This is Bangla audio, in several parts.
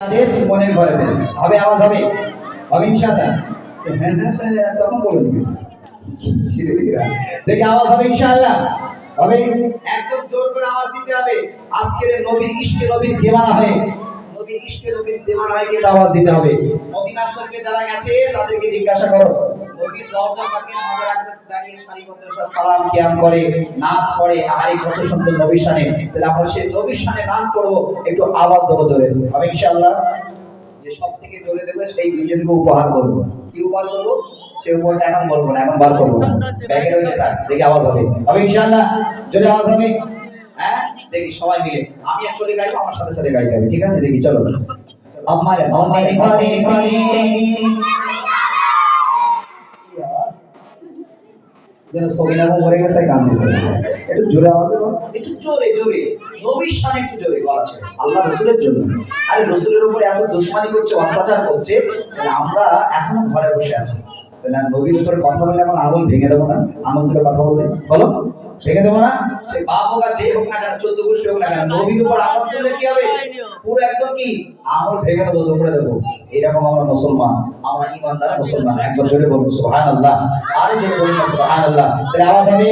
দেশ মনের ঘরে হবে আওয়াজ হবে? হবে ইনশাআল্লাহ। হ্যাঁ হ্যাঁ তখন বলে দিবে। দেখি আওয়াজ হবে ইনশাআল্লাহ। হবে একদম জোর করে আওয়াজ দিতে হবে। আজকের নবীর ইষ্টে নবীর দেওয়ানা হয়ে নবীর ইষ্টে নবীর দেওয়ানা হয়ে গিয়ে আওয়াজ দিতে হবে। মদিনা শরীফে যারা গেছে তাদেরকে জিজ্ঞাসা করো। জোরে। আওয়াজ হবে। হ্যাঁ? দেখি সবাই মিলে। আমি একচুয়ালি গাইবো, আমার সাথে সাথে গাইতে হবে। ঠিক আছে? দেখি, চলো। আমার যেন সবিনা মরে গেছে গান একটু জোরে আওয়াজ একটু জোরে জোরে। নবীর সামনে একটু জোরে গলা আছে আল্লাহ রসুলের জন্য। আর রসুলের উপরে এত দুশ্মনী করছে অত্যাচার করছে আমরা এখনও ঘরে বসে আছি। তাহলে নবীর উপরে কথা বলে আমার আমল ভেঙে দেবো না আমল ধরে কথা বলতে। বলো। ভেঙে দেবো না? সে বাপ হোক আর যে হোক না কেন, চোদ্দ গোষ্ঠী হোক না কেন, নবীর উপর আঙুল তুলে কি হবে? পুরো একদম কি? আঙুল ভেঙে দেবো দুপুরে দেবো। এরকম আমরা মুসলমান, আমরা ইমানদার মুসলমান। একবার জোরে বলব সুহান আল্লাহ আরে জোরে বলব সুহান আল্লাহ তাহলে আওয়াজ হবে?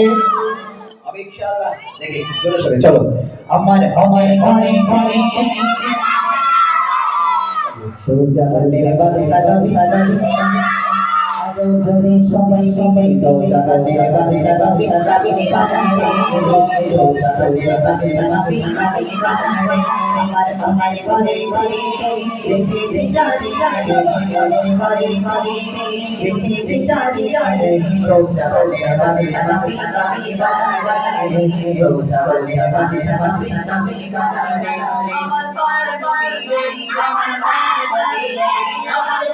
হবে ইনশাআল্লাহ। দেখি, জোরে সরে, চলো। আমার আমার ঘরে ঘরে। সূর্যালোকের বাদশা বাদশা আরও জোরে সবাই সবাই তো জাগানের বাদশা বাদশা দাবিনে বাদানে সূর্যালোকের বাদশা বাদশা দাবিনে বাদানে আমার আমার ঘরে ঘরে দেখে জিটা জিটা ঘরে ঘরে ঘরে দেখে জিটা জিটা সূর্যালোকের বাদশা বাদশা দাবিনে বাদানে সূর্যালোকের বাদশা বাদশা দাবিনে বাদানে আমার ঘর ঘরে আমার ঘর ঘরে আমার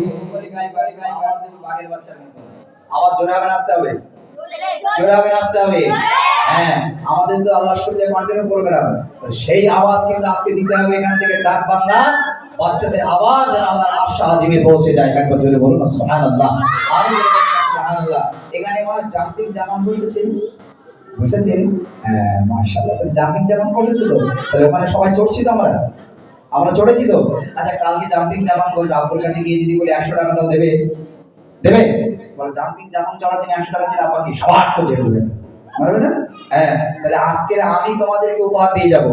হ্যাঁ আমাদের তো আল্লাহ সূর্যের হ্যাঁ মাশাআল্লাহ। তো জাম্পিং জামান বসেছে তাহলে ওখানে সবাই চড়ছি তো আমরা? আমরা চড়েছি তো? আচ্ছা কালকে জাম্পিং জামান বলব আব্বুর কাছে গিয়ে যদি বলি একশো টাকা দাও দেবে। দেবে? বলে জাম্পিং জামান চড়া দিনে একশো টাকা ছিল আব্বাকে সবার করে চেয়ে দেবে। হ্যাঁ তাহলে আমি তোমাদেরকে উপহার দিয়ে যাব।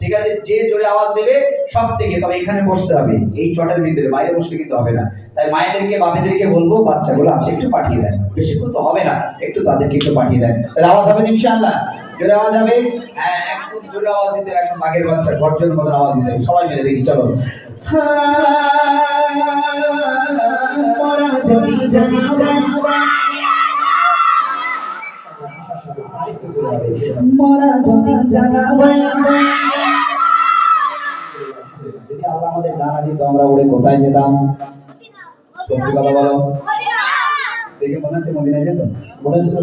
ঠিক আছে? যে জোরে আওয়াজ দেবে সব থেকে, তবে এখানে বসতে হবে। এই চটের ভিতরে, বাইরে বসলে কিন্তু হবে না। তাই মায়েদেরকে, বাপেদেরকে বলব, বাচ্চাগুলো আছে, একটু পাঠিয়ে দেন বেশিক্ষণ তো হবে না, একটু তাদেরকে একটু পাঠিয়ে দেন তাহলে আওয়াজ হবে জোরে আওয়াজ হবে হ্যাঁ একদম জোরে আওয়াজ দিতে হবে, একদম বাঘের বাচ্চা গর্জনের মতো আওয়াজ দিতে সবাই মিলে দেখি চলো। মরা যদি জানি আল্লাহ আমাদের জানা দিত আমরা উড়ে কোথায় যেতাম? সত্যি কথা বলো। দেখে মনে হচ্ছে মদিনায় যেত? মনে হচ্ছে তো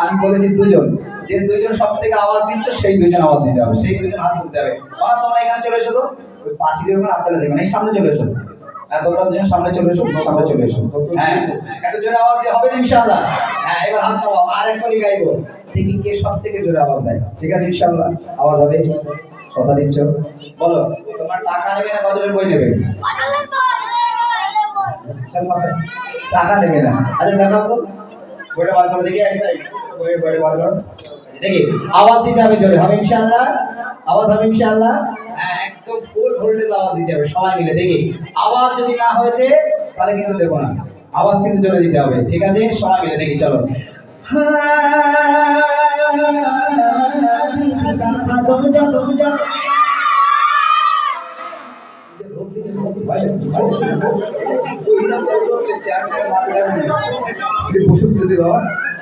আমি বলেছি দুজন যে দুইজন সব থেকে আওয়াজ দিচ্ছ সেই দুইজন আওয়াজ দিতে হবে। সেই দুইজন হাত তুলতে হবে। বলা তোমরা এখানে চলে এসো তো। ওই পাঁচিলের উপর আপনারা দেখবেন এই সামনে চলে এসো। হ্যাঁ তোমরা দুজন সামনে চলে এসো সামনে চলে এসো। হ্যাঁ একটু জোরে আওয়াজ দিয়ে হবে না ইনশাআল্লাহ? হ্যাঁ এবার হাত নামাও আর একবারই গাইবো। দেখি কে সব থেকে জোরে আওয়াজ দেয়। ঠিক আছে ইনশাআল্লাহ? আওয়াজ হবে? কথা দিচ্ছ? বলো তোমার টাকা নেবে না কদরের বই নেবে? টাকা নেবে না। আচ্ছা দেখো বইটা বার করে দেখি বার করো দেখি আওয়াজ দিতে হবে জোরে। হবে ইনশাআল্লাহ? আওয়াজ হবে ইনশাআল্লাহ? হ্যাঁ একদম ফুল ভোল্টেজ আওয়াজ দিতে হবে সবাই মিলে। দেখি আওয়াজ যদি না হয়েছে তাহলে কিন্তু দেবো না। আওয়াজ কিন্তু জোরে দিতে হবে ঠিক আছে? সবাই মিলে দেখি চলো।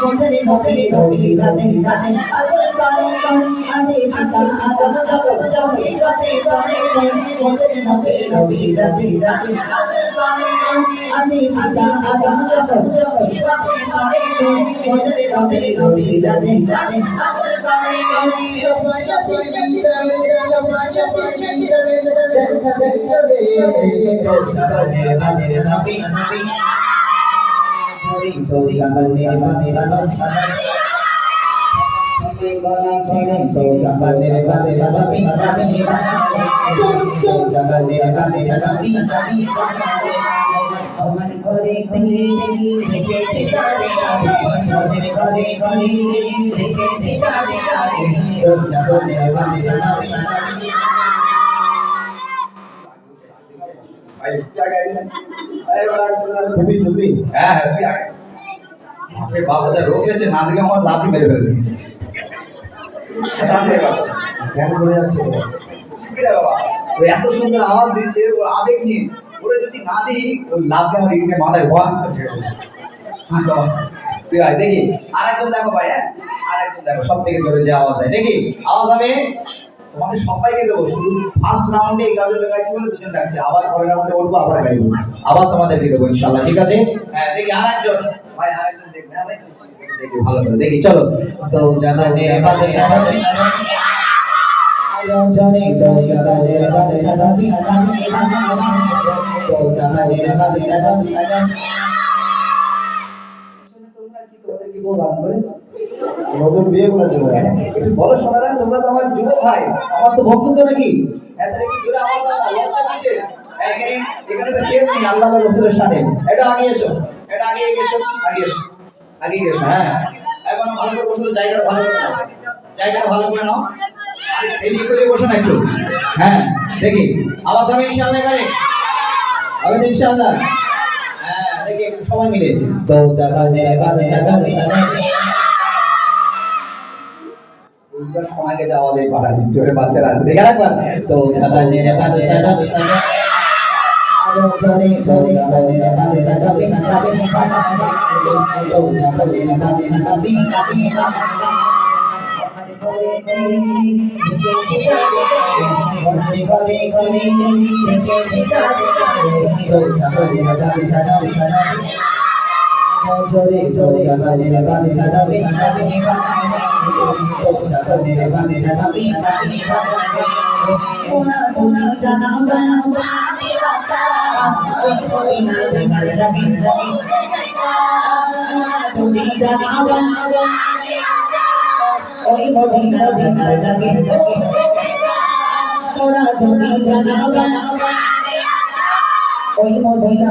যখন যখন পতি পতি কোন্দরে কোন্দরে রবি রাতে রাতে আদম পানি পানি আদি পিতা আদম যখন যখন পতি পতি কোন্দরে কোন্দরে রবি রাতে রাতে আদম পানি পানি আদি পিতা আদম যখন যখন পতি পতি কোন্দরে কোন্দরে রবি রাতে রাতে আদম পানি পানি সবাই সবাই চলে সবাই সবাই চলে আমার ঘরে ঘরে রেখেছি তারে ঘরে ঘরে ঘরে রেখেছি তারে জগনের বাদশা টুপি টুপি হ্যাঁ হ্যাঁ তুই আগে। বাপরে বাপ যা রোগ হয়েছে না দিলে আমার লাভই মেরে ফেলবে। ধ্যান করে যাচ্ছে? বাবা? ওই এত সুন্দর আওয়াজ দিচ্ছে ওর আবেগ নিয়ে। ওরে যদি না দিই ওই লাভটা আমার ইউনিটে মাথায় ভয় তুই দেখি। আরেকজন দেখো ভাই হ্যাঁ। আরেকজন দেখো সব থেকে জোরে যে আওয়াজ হয়। দেখি আওয়াজ হবে তোমাদের সবাইকে দেবো, শুধু ফার্স্ট রাউন্ডে এই গাজর গাইছি বলে দুজন ডাকছে। আবার পরের রাউন্ডে বলব, আবার গাইবো। আবার তোমাদেরকে দেবো ইনশাল্লাহ ঠিক আছে? হ্যাঁ দেখি আরেকজন। ভাই, আরেকজন দেখবে হ্যাঁ ভাই দেখি, ভালো করে দেখি। চলো। তো বাদশা জানি তো জাগানের বাদশা নবী তো জাগানের বাদশা নবী নতুন বিয়ে করেছে বলো শোনা তোমরা তো আমার যুবক ভাই আমার তো ভক্ত তো নাকি? হ্যাঁ তাহলে একটু জোরে আওয়াজ দাও না লজ্জা কিসের? হ্যাঁ, এখানে এখানে তো কেউ নেই আল্লাহ রসুলের সামনে এটা আগে এসো। এটা আগে এসো আগে এসো। আগে এসো হ্যাঁ। এখন ভালো করে বসো জায়গাটা ভালো করে নাও। জায়গাটা ভালো করে নাও। এদিকে করে বসো না একটু। হ্যাঁ দেখি। আওয়াজ হবে ইনশাআল্লাহ এবারে? হবে তো ইনশাআল্লাহ? হ্যাঁ দেখি একটু সময় মিলে। তো উল্টা সোনাকে যাওয়া দিয়ে পাঠা ওরে বাচ্চারা আছে, দেখে রাখবা? তো জাগানের বাদশা নবী আরও জোরে জোরে জাগানের বাদশা নবী তো জাগানের বাদশা নবী ঘরে ঘরে ঘরে ঘরে রেখেছি তারে তো জাগানের বাদশা নবী জোরে জোরে জাগানের বাদশা নবী তো জাগানের বাদশা নবী ওনা তুমি জানা বানা বানা ওই লাগে ওরা যদি জানা বানা ওই মদিনা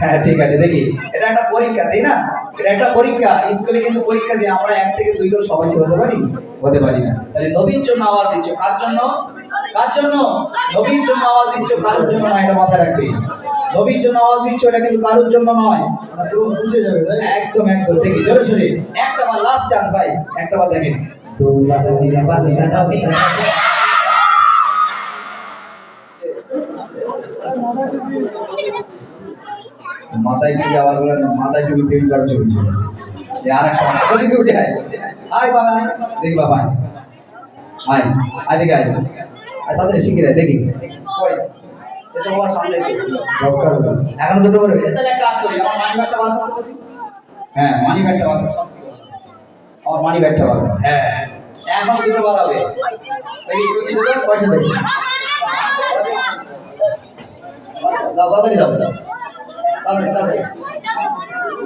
হ্যাঁ ঠিক আছে দেখি। এটা একটা পরীক্ষা তাই না? এটা একটা পরীক্ষা। স্কুলে কিন্তু পরীক্ষা দিয়ে আমরা এক থেকে দুই লোক সবাই হতে পারি? হতে পারি না। তাহলে নবীর জন্য আওয়াজ দিচ্ছ। কার জন্য? কার জন্য? নবীর জন্য আওয়াজ দিচ্ছ কারোর জন্য না এটা মাথায় রাখবে। নবীর জন্য আওয়াজ দিচ্ছ এটা কিন্তু কারোর জন্য নয়। পুরো বুঝে যাবে? একদম একদম। দেখি জোরে শুনে। একটা বার লাস্ট চান্স ভাই একটা বার দেখেন। তো জাদা দিলা বাদশা নবী মাথায় কি যাওয়ার বলে না মাথায় টুপি প্রেম করার ছবি ছিল যে আর এক সমস্যা উঠে আয়। আয় বাবা দেখি বাবা আয়। আয় আয় দেখি আয়। আর তাদের শিখে দেয় দেখি। এখন দুটো করে কাজ করি আমার মানি ব্যাগটা বার করতে হ্যাঁ মানি ব্যাগটা বার আমার মানি ব্যাগটা বার হ্যাঁ এখন দুটো বার হবে। দেখি পয়সা দেবে দাও তাড়াতাড়ি দাও।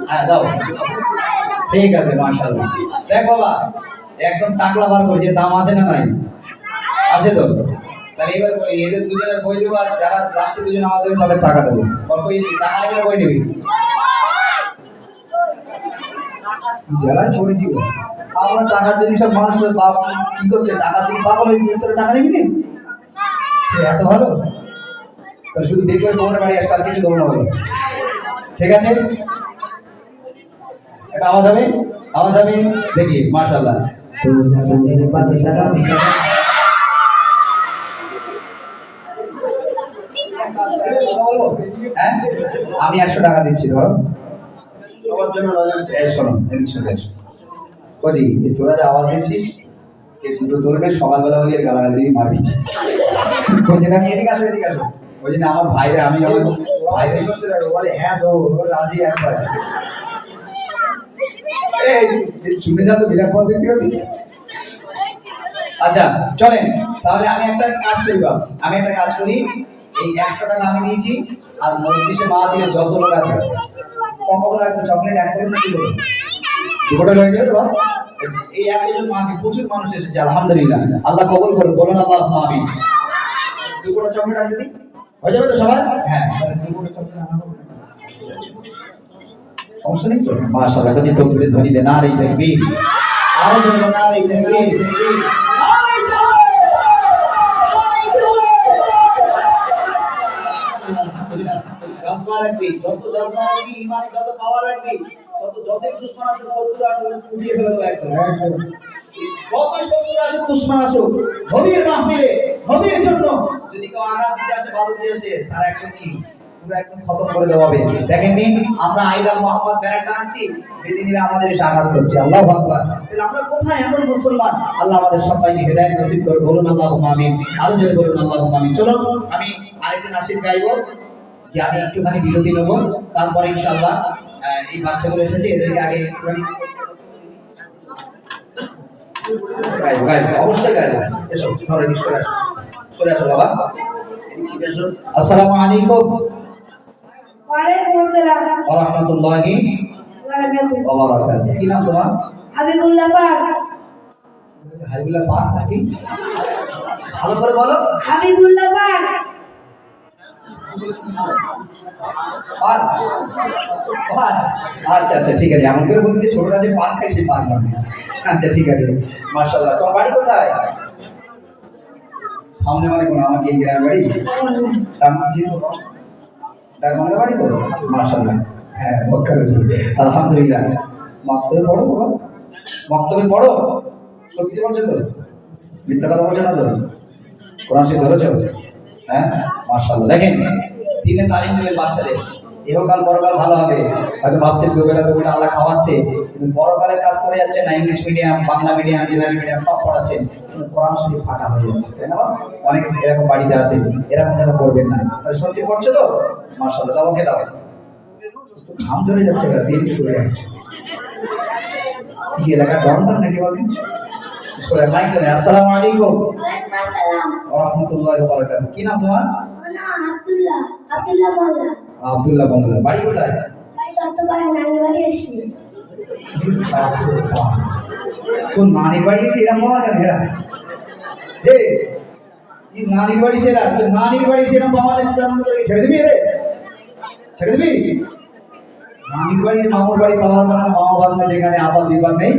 হ্যাঁ ঠিক আছে, মাশাআল্লাহ। দেখ বাবা, একদম টাকলা বার করেছে, দাম আছে না নাই? আছে তো? তাহলে এবার এদের দুজনের বই দেবো, আর যারা লাস্টে দুজন আমাদের তাদের টাকা দেবো। অল্প টাকা নেবে না বই নেবি? যারা পড়েছি আমরা টাকার জন্য সব মানুষ বাপ কি করছে? জন্য পাগল হয়ে গিয়ে তোরা টাকা নিবি না? এত ভালো? তাহলে শুধু বের করে তোমার বাড়ি আসতে আর কিছু দেবো না ঠিক আছে? এটা আওয়াজ হবে? আওয়াজ হবে? দেখি বিশাল হ্যাঁ? আমি একশো টাকা দিচ্ছি, ধরো। তোমার জন্য শোনো কজি তোরা যে আওয়াজ দিচ্ছিস দুটো তোরবে সকালবেলা গালাগাল দিয়ে মারবি। কজি না এদিকে আসো এদিকে আসো। ওই জন্য আমার ভাইরা আমি আমার ভাইরা বলে। হ্যাঁ তো রাজি একবার। এই তো বিরাট পথ দেখতে পাচ্ছি আচ্ছা চলেন তাহলে আমি একটা কাজ করি বাবা আমি একটা কাজ করি এই একশো টাকা আমি দিয়েছি আর মজলিসে মা দিয়ে যত লোক আছে কখন রাখবে চকলেট এক করে নাকি দুটো হয়ে যাবে বাবা? এই একজন মাকে প্রচুর মানুষ এসেছে আলহামদুলিল্লাহ। আল্লাহ কবল করুন বলুন আল্লাহ আমি দুটো চকলেট আনতে দিই। হয়ে যাবে তো সবাই? হ্যাঁ। সমস্যা নেই তো? মাশাআল্লাহ কাজে দে আরও জন্য রাখবি যত জজবা রাখবি ইমানে যত পাওয়ার রাখবি তত যতই দুশ্মন আসুক শত্রু আসুক পুড়িয়ে ফেলব একদম। একদম। যতই শত্রু আসুক দুশ্মন আসুক নবীর মাহফিলে নবীর জন্য। যদি কেউ আঘাত দিতে আসে বাধা দিয়ে আসে তার একদম কি? পুরো একদম খতম করে দেওয়া হবে। আমরা আইলা মোহাম্মদ ব্যানার টানাচ্ছি বেদিনীরা আমাদের এসে আঘাত করছে। আল্লাহ আকবার। তাহলে আমরা কোথায় এখন মুসলমান? আল্লাহ আমাদের সবাইকে হেদায়েত নসিব করে বলুন আল্লাহ আমিন। আরও জোরে বলুন আল্লাহ আমিন। চলো আমি আরেকটা নাসির গাইবো যে আমি একটুখানি বিরতি নেব। তারপরে ইনশাআল্লাহ আহ, এই বাচ্চাগুলো এসেছে এদেরকে আগে একটুখানি অবশ্যই গাইবো। ঘরে আসো বাবা। আসসালামু আলাইকুম ওয়ালাইকুম আসসালাম ওয়া রাহমাতুল্লাহি ওয়ালাইকুম। ওয়া বারাকাতুহু। কি নাম তোমার? হাবিবুল্লাহ পাক। হাইবুল্লাহ পাক নাকি? ভালো করে বলো। হাবিবুল্লাহ পাক। আচ্ছা আচ্ছা ঠিক আছে। এমন করে বলতে যে ছোটরা যে পান খায় সেই পান আচ্ছা ঠিক আছে। মাশাআল্লাহ। তোমার বাড়ি কোথায়? সামনে মানে কোনো আমাকে এই গ্রামের বাড়ি? রামজি ডাকমানের বাড়ি তো? মার্শাল্লাহ হ্যাঁ আলহামদুলিল্লাহ। মক্তবে পড়ো বলো মক্তবে পড়ো? সত্যি বলছো তো? মিথ্যা কথা বলছো না তো? কোরআন সে ধরেছ? হ্যাঁ মার্শাল্লাহ দেখেন দিনে তালিম দেবেন বাচ্চাদের ইহকাল পরকাল ভালো হবে। হয়তো ভাবছেন দুবেলা দুবেলা আল্লাহ খাওয়াচ্ছে। কিন্তু পরকালের কাজ করে যাচ্ছে না English medium Bangla medium general medium সব পড়াচ্ছেন। কিন্তু কোরআন শরীফ ফাঁকা হয়ে যাচ্ছে তাই না অনেক এরকম বাড়িতে আছে এরকম যেন করবেন না? তাহলে সত্যি করছ তো? মাশাআল্লাহ দাও খেয়ে দাও। ঘাম ঝরে যাচ্ছে কি এলাকা গরম নাকি বলেন? করে মাইক টানে আসসালামু আলাইকুম। আসসালাম। ওয়া রাহমাতুল্লাহি ওয়া বারাকাতুহু। কি নাম তোমার? আব্দুল্লাহ আব্দুল্লাহ মোল্লা। আব্দুল্লাহ বাংলা। বাড়ি কোথায়? নানি বাড়ি এসে বাবা কেন হেরা হে এই বাড়ি সেরা। তোর নানির বাড়ি মধ্যে তোকে ছেড়ে দিবি রে ছেড়ে দিবি? নানির বাড়ি মামুর বাড়ি বাবার বাড়ি মামা বাড়ি যেখানে আবার বিবাদ নেই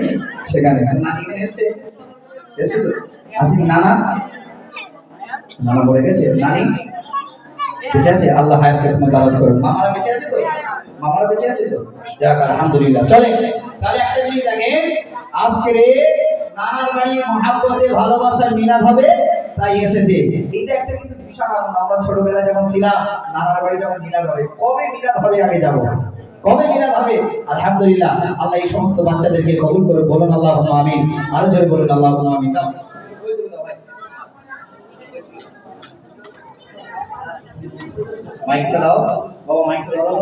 সেখানে নানি এখানে এসছে? তো? আসি নানা? নানা পড়ে গেছে? নানি? বেঁচে আছে? আল্লাহ হায়াত কিসমত মামারা বেঁচে আছে তো? মামারা বেঁচে আছে তো? যাক, আলহামদুলিল্লাহ। চলে তাহলে একটা জিনিস দেখেন আজকে নানার বাড়ি মহাব্বতে ভালোবাসার মিলাদ হবে, তাই এসেছে। এটা একটা কিন্তু বিশাল আনন্দ। আমরা ছোটবেলায় যখন ছিলাম, নানার বাড়ি যখন মিলাদ হবে, কবে মিলাদ হবে আগে যাব কবে মিলাদ হবে? আলহামদুলিল্লাহ, আল্লাহ এই সমস্ত বাচ্চাদেরকে কবুল করে বলুন আল্লাহ আমিন। আরও জোরে বলুন আল্লাহ আমিন। মাইকটা দাও বাবা মাইকটা দাও